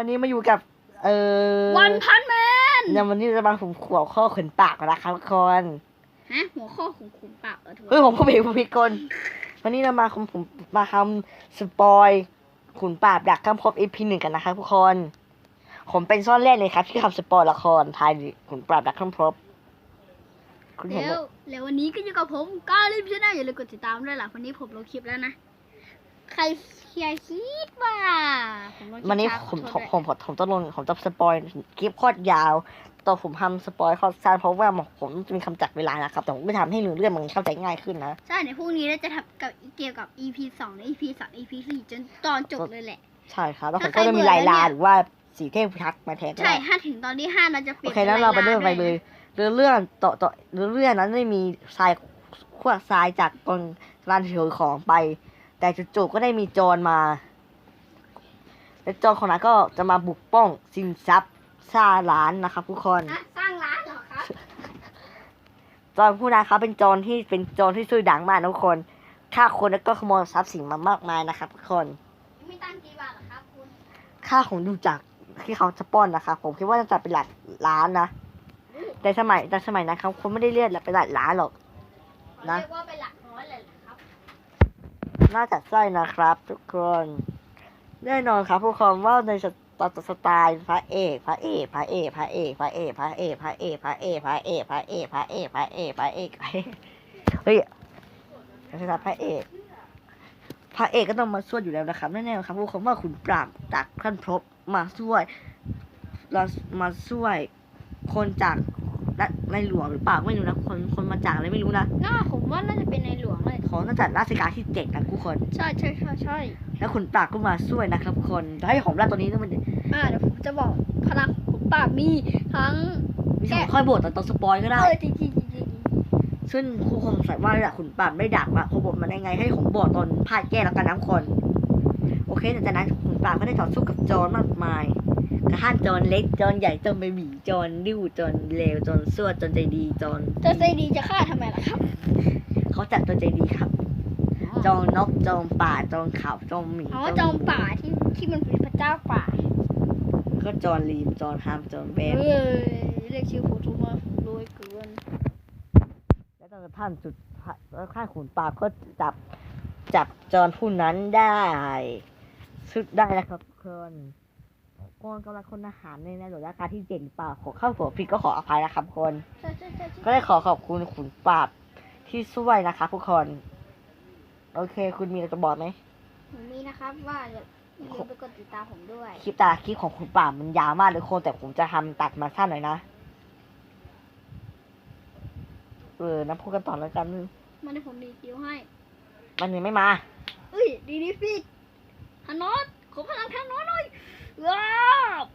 วันนี้มาอยู่กับ เอ่อวันพันแมนเนี่ยวันนี้จะมาผมขวบข้อขนปากนะครับทุกคนฮะหัวข้อของขุนปากเออถูกเฮ้ยผมก็ผิดผมผิดคนวันนี้เรามาผมผมมาทำสปอยขุนปราบดักข้ามภพ EP หนึ่งกันนะครับทุกคน ผมเป็นซ่อนเล่นเลยครับ ที่ทำสปอยละครไทยขุนปราบดักข้ามภพคุณเห็นแล้ไหมวแล้ววันนี้ก็อยู่กับผมก้าลิมชาแนลอย่าลืมกดติดตามด้วยล่ะวันนี้ผมลงคลิปแล้วนะ ใครเคียร์คิดว่าผมลงคลิปวันนี้ช้าผมขผอมโทผมผมผมต้องลงผมจะสปอยคลิปโคตรยาวตอนผมทำสปอยโคตรสั้นเพราะว่าผมจะมีคำจัดเวลานะครับ แต่ผมไม่ทำให้เรื่องมันเข้าใจง่ายขึ้นนะใช่ในพรุ่งนี้เราจะทำกับเกี่ยวกับ EP สองและ EP สาม EP สี่จนตอนจบเลยแหละ ใช่ครับแล้วผมถ้าใครก็จะมีเบื่อลายลาแล้วเนี่ยหรือว่าสีเทพพิทักษ์มาแทนก็ใช่ได้ ถ้าถึงตอนที่ห้าเราจะเปโอลี่ยนเคนั้นเราไปป็นเริ่มลไปด้เลวยยเรื่องเรื่องต่อต่อเรื่องเรื่องนั้นไม่มีทรายขวดทรายจากตรงร้านถือของไป แต่จู่ๆก็ได้มีโจรมา และโจรคนนั้นก็จะมาบุกป้องสินทรัพย์ซาร้านนะครับทุกคนนะสร้างร้านเหรอครับโจรผู้นั้นครับเป็นโจรที่เป็นโจรที่ซื่อดังมากนะทุกคนฆ่าคนแล้วก็ขโมยทรัพย์สินมามากมายนะครับทุกคน มีตังค์กี่บาทเหรอครับคุณค่าของดูจากที่เขาจะปล้อนนะครับผมคิดว่าจะจัดเป็นหลักล้านนะ แต่สมัยแต่สมัยนั้นเขาคงไม่ได้เรียกเป็นหลักล้านหรอก เขานะ เรียกว่าเป็นหลักร้อยเลยเหรอครับ น่าจะใช่นะครับ ทุกคน แน่นอนครับทุกคนว่าในสไตล์สไตล์พระเอกพระเอกพระเอกพระเอกพระเอกพระเอกพระเอกพระเอกพระเอกพระเอกพระเอกพระเอกพระเอกพระเอกเฮ้ยไม่ใช่พระเอกพระเอกก็ต้องมาช่วยอยู่แล้วนะครับแน่ๆครับทุกคนว่าขุนปราบจากท่านพรบมาช่วยเรามาช่วยคนจาก ในหลวงหรือเปล่าไม่รู้นะคนคนมาจากอะไรไม่รู้นะน่าผมว่าน่าจะเป็นในหลวงเลยของน่าจะราชการที่เจ็ดนะทุกคน ใช่ใช่ใช่ใช่แล้วขุนปราบก็มาช่วยนะครับทุกคนให้ของราชตัวนี้ต้องมันอ่าเดี๋ยวผมจะบอกพลังของขุนปากมีทั้งมีสองค่อยบทแต่ต้องสปอยก็ได้เออจริงจริงจริงจริงซึ่งครูคงสงสัยว่าขุนปราบไม่ดักว่าเขาบทมาได้ไงให้ของบอกตอนพาดแก้แล้วกันน้ำคน โอเคแต่จากนั้นขุนปราบก็ได้ต่อสู้กับโจรมากมาย กระทั่งโจรเล็กโจรใหญ่โจรเบบีโจรริ้วโจรเลวโจรซั่วโจรใจดีโจรเจะใจดีจะฆ่าทำไมล่ะครับ เขาจัดโจรใจดีครับโจรนกโจรป่าโจรเขาโจรหมีอ๋อจอมป่าที่ที่มันเป็นพระเจ้าป่า ก็โจรลีมโจรฮามโจรเบเอมอเรียกชื่อผมทุกมาโดยเกินแล้วตอนกระทั่งจุดแล้วข้าขุนปราบก็จับจับโจรผู้นั้นได้สุดได้แล้วครับทุกคน กอนกำลังคนอาหารในในหลวงราชการที่เจ็ดหรือเปล่าขอเข้าหัวผิดก็ขออภัยนะครับทุกคนใช่ใช่ใช่ใช่ก็ได้ขอขอบคุณขุนปราบที่ช่วยนะครับทุกคน โอเค คุณมีอะไรจะบอกไหมผมมีนะครับว่าอย่าอย่าลืมไปกดติดตามผมด้วยคลิปตาคลิปของขุนปราบมันยาวมากเลยคนแต่ผมจะทำตัดมาสั้นหน่อยนะเออนะพูดกันต่อแล้วกันมันให้ผมดีคิวให้ มันยังไม่มา เอ้ย ดีดีฟิกฮานอสขอพลังแทนน้อยหน่อยว้า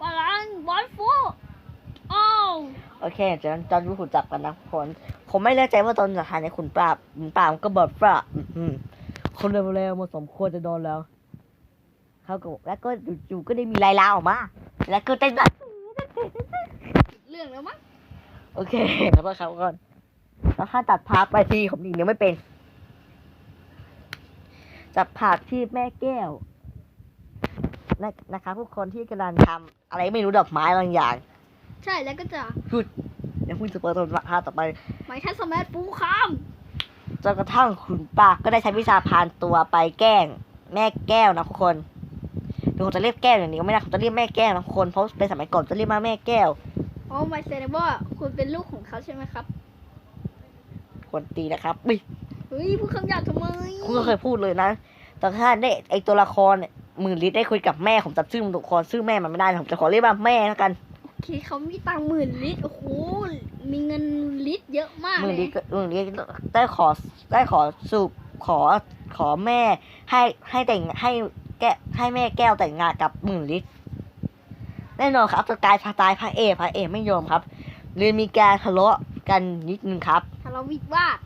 พลังบอลฟูอ้าวโอเคเดี๋ยวจอนรู้ขุนจับกันนะทุกคน ผมไม่แน่ใจว่าตอนจะทานในขุนปราบปราบก็บอกว่าอืมคนเร็วๆมาสมควรจะโดนแล้วเขาก็แล้วก็จู่ๆก็ได้มีลายลาออกมา แล้วก็เต้นแบบเรื่องแล้วมั้งโอเคขอโทษครับก่อนแล้วถ้าตัดภาพไปที่ผมอีกยังไม่เป็นจับภาพที่แม่แก้ว นะนะคะทุกคนที่กำลังทำอะไรไม่รู้ดอกไม้บางอย่าง ใช่แล้วก็จะเดี๋ยวคุณจะเปิดตัวภาพต่อไปไม้ทัสแมัฟูคามจนกระทั่งขุนปากก็ได้ใช้วิชาพรานตัวไปแกล้ง แม่แก้วนะทุกคนเดี๋ยวผมจะเรียกแก้วอย่างนี้ก็ไม่ได้ผมจะเรียกแม่แก้วนะทุกคนเพราะในสมัยก่อนจะเรียกมาแม่แก้วอ๋อหมายแสดงว่าคุณเป็นลูกของเขาใช่ไหมครับคนตีนะครับอุ๊ยเฮ้ยพูดคำหยาบทำไมคุณก็เคยพูดเลยนะแต่ถ้าได้ไอตัวละครเนี่ย หมื่นลิตรได้คุยกับแม่ผมจำชื่อตัวละครชื่อแม่มันไม่ได้ผมจะขอเรียกว่าแม่แล้วกันโอเคเขามีตังค์หมื่นลิตรโอ้โหมีเงินลิตรเยอะมากหมื่นเลลิยตรก็หมื่นลิตรได้ขอได้ขอสูบขอขอแม่ ให้ให้แต่งให้แก้ให้แม่แก้วแต่งงานกับหมื่นลิตรแน่นอนครับจะตายพาตายพระเอกพระเอกไม่ยอมครับเลยมีการทะเลาะกันนิดนึงครับทะเลาะวิวาท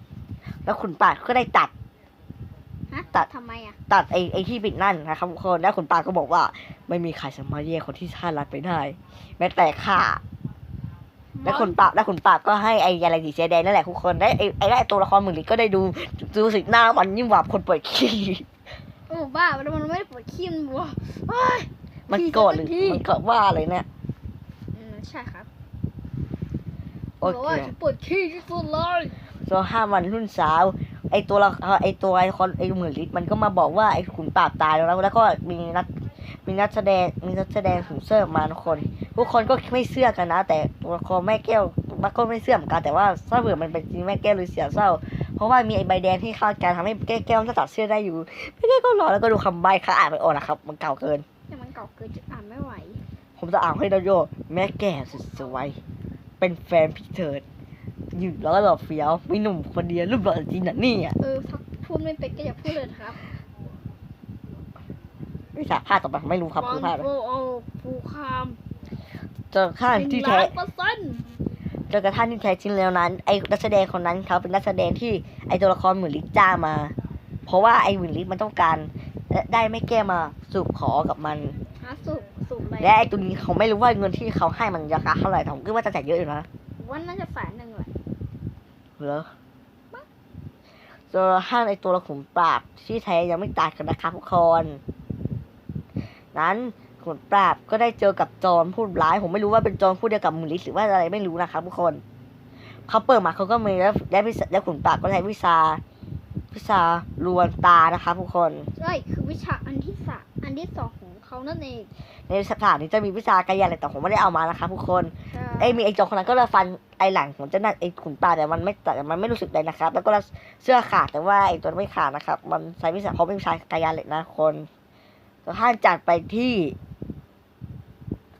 แล้วขุนปาดก็ได้ตัด ฮะตัดทำไมอะ ตัดไอ้ไอ้ที่ปิดนั่นนะครับทุกคนแล้วขุนปาดก็บอกว่า ไม่มีใครสามารถแยกคนที่ชาติรักไปได้ แม้แต่ข้าแล้วขุนปราบแล้วขุนปราบก็ให้ไอ้ยาลาดีเจแดงนั่นแหละทุกคนได้ไอ้ไอ้ได้ตัวละครหมื่นลิตรก็ได้ดูดูสิหน้ามันยิ่งกว่าคนปวดขี้โอ้บ้าแล้วมันไม่ได้ปวดขี้มันวัวเฮ้ยมันโกรธหรือที่มันก็ว่าอะไรเนี่ยอืมใช่ครับโอบอกเคว่าฉันปวดขี้ที่สุดเลยส่วนห้าวันรุ่นสาว ไอตัวละไอตัวไอคอนไอเหมือนลิศมันก็มาบอกว่าไอขุนปราบตายแล้วแล้วก็มีนักมีนักแสดงมีนักแสดงถึงเสื้อมาทุกคนทุกคนก็ไม่เชื่อกันนะ แต่ตัวละครแม่แก้วมันก็ไม่เชื่อเหมือนกันแต่ว่าถ้าเผื่อมันเป็นจริงแม่แก้วเลยเสียเศร้า เพราะว่ามีไอใบแดงที่คาดการณ์ทำให้แก้วแก้วจะตัดเสื้อได้อยู่แม่แก้วก็รอแล้วก็ดูคำใบค่ะอ่านไม่ออกนะครับ มันเก่าเกินแต่มันเก่าเกินจะอ่านไม่ไหว ผมจะอ่านให้ดโยแม่แก่สุดสวยเป็นแฟนพี่เถิด อยู่แล้วก็หล่อเฟี้ยวมีหนุ่มคนเดียวรูปหล่อจริงนะเนี่ยเออถ้าพูดไม่เป็นก็อย่าพูดเลยนะครับไม่สาพลาดต่อไปผมไม่รู้ครับคือพลาดโอ้โอ้ผู้คามจนกระทั่งหนึ่ที่งแท้ล้านเปอร์เซ็นต์จนกระทั่งที่แท้จริงแล้วนั้น ไอ้นักแสดงคนนั้นเขาเป็นนักแสดงที่ไอ้ตัวละครหมื่นลิศจ้างมา เพราะว่าไอ้หมื่นลิศมันต้องการได้ไม่แก้มาสูบขอกับมันหาสูบสูบอะไรและไอ้ตัวนี้เขาไม่รู้ว่าเงินที่เขาให้มันราคาเท่าไหร่แต่ผมคิดว่าจะจ่ายเยอะอยู่นะว่าน่าจะแสนหนึ่งแหละ เหรอจนกระทั่งไอ้ตัวละครปราบที่แท้ยังไม่ตายกันนะครับทุกคน นั้นขุนปราบก็ได้เจอกับจอมพูดร้าย ผมไม่รู้ว่าเป็นจอมพูดเดียวกับมูลิสหรือว่าอะไรไม่รู้นะครับทุกคนเขาเปิดมาเขาก็มีแล้วได้วิชาแล้วขุนปราบก็ใช้วิชาวิชาลวนตานะครับทุกคนใช่คือวิชาอันที่สามอันที่สองของเขานั่นเองในสถานนี้จะมีวิชากายอะไรแต่ผมไม่ได้เอามานะครับทุกคนใช่ ไอ้มีไอ้จอมคนนั้นก็เลยฟันไอ้หลังของเจ้าหน้าไอ้ขุนปราบแต่มันไม่แต่มันไม่รู้สึกเลยนะครับ แล้วก็เสื้อขาดแต่ว่าไอ้ตัวนั้นไม่ขาดนะครับ มันใช้วิชาเพราะเป็นวิชากายเหล็กนะคนแล้วท่านจัดไปที่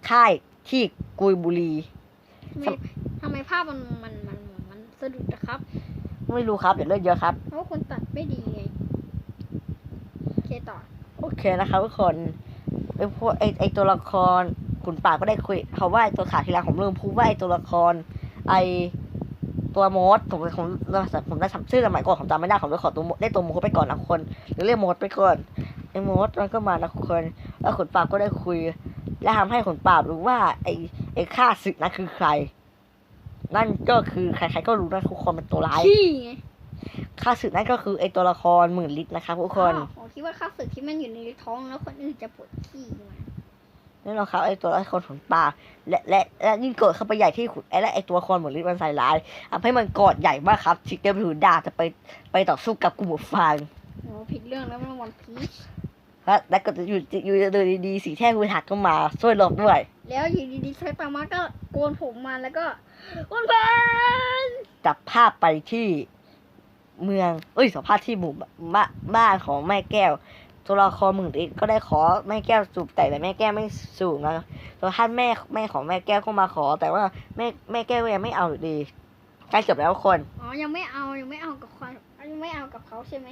ค่ายที่กุยบุรีทำไมทำไมภาพมันมันมันมันสะดุดนะครับ ไม่รู้ครับเดี๋ยวเลือดเยอะครับเพราะว่าคนตัดไม่ดีไงโอเคต่อโอเคนะครับทุกคนไอพวกไอไอตัวละคร ขุนป่าบก็ได้คุยเขาว่าไอตัวขาทีละผมลืมพูดว่าไอตัวละคร ไอตัวโมดผมผมผมได้จำชื่อสมัยก่อนผมจำไม่ได้ผมเลยขอตัวโมดได้ตัวโมดไปก่อนนะคนหรือเรียกโมดไปก่อนไอโมดมันก็มานะคนแล้วขุนป่าบก็ได้คุย และทำให้ขุนป่าบรู้ว่า ไอไอข้าศึกนั้นคือใคร นั่นก็คือใครๆก็รู้นะทุกคนเป็นตัวร้ายขี้ไงข้าศึกนั่นก็คือไอตัวละครหมื่นลิตรนะครับทุกคนอ้าวผมคิดว่าข้าศึกที่มันอยู่ในท้องแล้วคนอื่นจะปวดขี้มา นี่นอนครับไอตัวละครขุนป่าและและและยิ่งเกิดเข้าไปใหญ่ที่ขุนไอและไอตัวละครเหมือนลิมันใส่ร้ายทำให้มันกอดใหญ่มากครับชิคเกอร์ถือดาบจะไปไปต่อสู้กับกลุ่มหมวกฟางโอ้ผิดเรื่องแล้วมันวันพีชและแล้วก็อยู่อยู่อยู่ดีๆสีแท่งมือหักก็มาช่วยหลบด้วย แล้วอยู่ดีๆไซตามะก็โกนผมมาแล้วก็วันพันจับภาพไปที่เมืองเอ้ยสัมภาษณ์ที่หมู่บ้านบ้านของแม่แก้ว ตัวละครหมื่นลิตรก็ได้ขอแม่แก้วสูบแต่แต่แม่แก้วไม่สูบนะตัวท่านแม่แม่ของแม่แก้วก็มาขอ แต่ว่าแม่แม่แก้วก็ยังไม่เอาอยู่ดีใกล้จบแล้วทุกคนอ๋อยังไม่เอายังไม่เอากับความยังไม่เอากับเขาใช่ไหม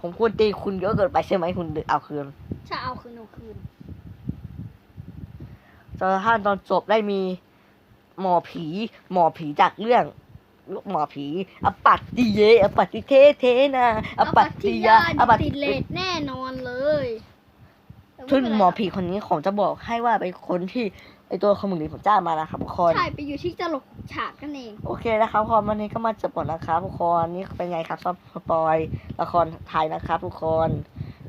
ผมควรตีคุณเยอะเกินไปใช่ไหมคุณเอาคืนถ้าเอาคืนเอาคืนตอนท่านตอนจบได้มีหมอผีหมอผีจากเรื่อง หมอผี อปัตติเย อปัตติเทเทนะ อปัตติยาอปัตติติดเลทแน่นอนเลยแต่ไม่ซึ่งเป็นไรหมอผีคนนี้ผมจะบอกให้ว่าเป็นคนที่ไอตัวคอมมิวนิสต์ผมจ้างมานะครับทุกคนใช่ไปอยู่ที่ตลกฉากกันเอง โอเคนะครับพอวันนี้ก็มาจบหมดนะครับทุกคนนี่เป็นไงครับซอฟสปอยละครไทยนะครับทุกคน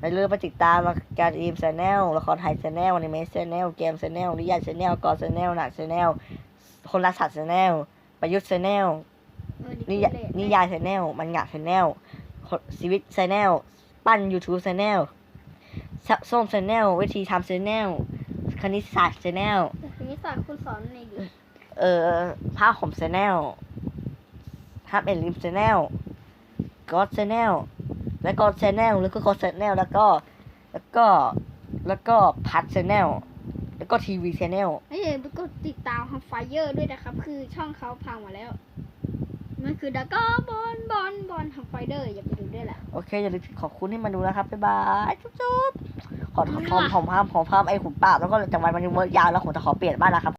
ในเรื่องไปติดตามการอีมชแนลละครไทยชแนลอนิเมะชแนลเกมชแนลนิยายชแนลกอชแนลหนังชแนลคนรักสัตว์ชแนลประยุทธ์ชแนลเออ นิติยาดเลทนิยายชแนลมันงะชแนลชีวิตชแนลปั้น YouTube ชแนลส้มชแนลวิธีทำชแนลคณิตศาสตร์ชแนลแต่ทีนี้ศาสตร์คุณสอนในดิเอ่อผ้าห่มชแนลทับเอ็นลิมชแนลก็ชแนลแล้วก็ชแนลแล้วก็ก็ชแนลแล้วก็แล้วก็แล้วก็พัดชแนลแล้วก็ทีวีชแนลไม่ใช่ก็ติดตามฮับไฟเยอร์ด้วยนะครับ คือช่องเขาพังมาแล้ว มันคือดักก็บอลบอลบอลฮับไฟเดอร์อย่าไปดูด้วยแหละโอเคอย่าลืมขอบคุณที่มาดูนะครับบ๊ายบายจุ๊บจุ๊บขอขอผมห้ามผมห้ามไอ้ขุนป่าบแล้วก็จังหวะมันยังยาวแล้วผมจะขอเปลี่ยนบ้านนะครับ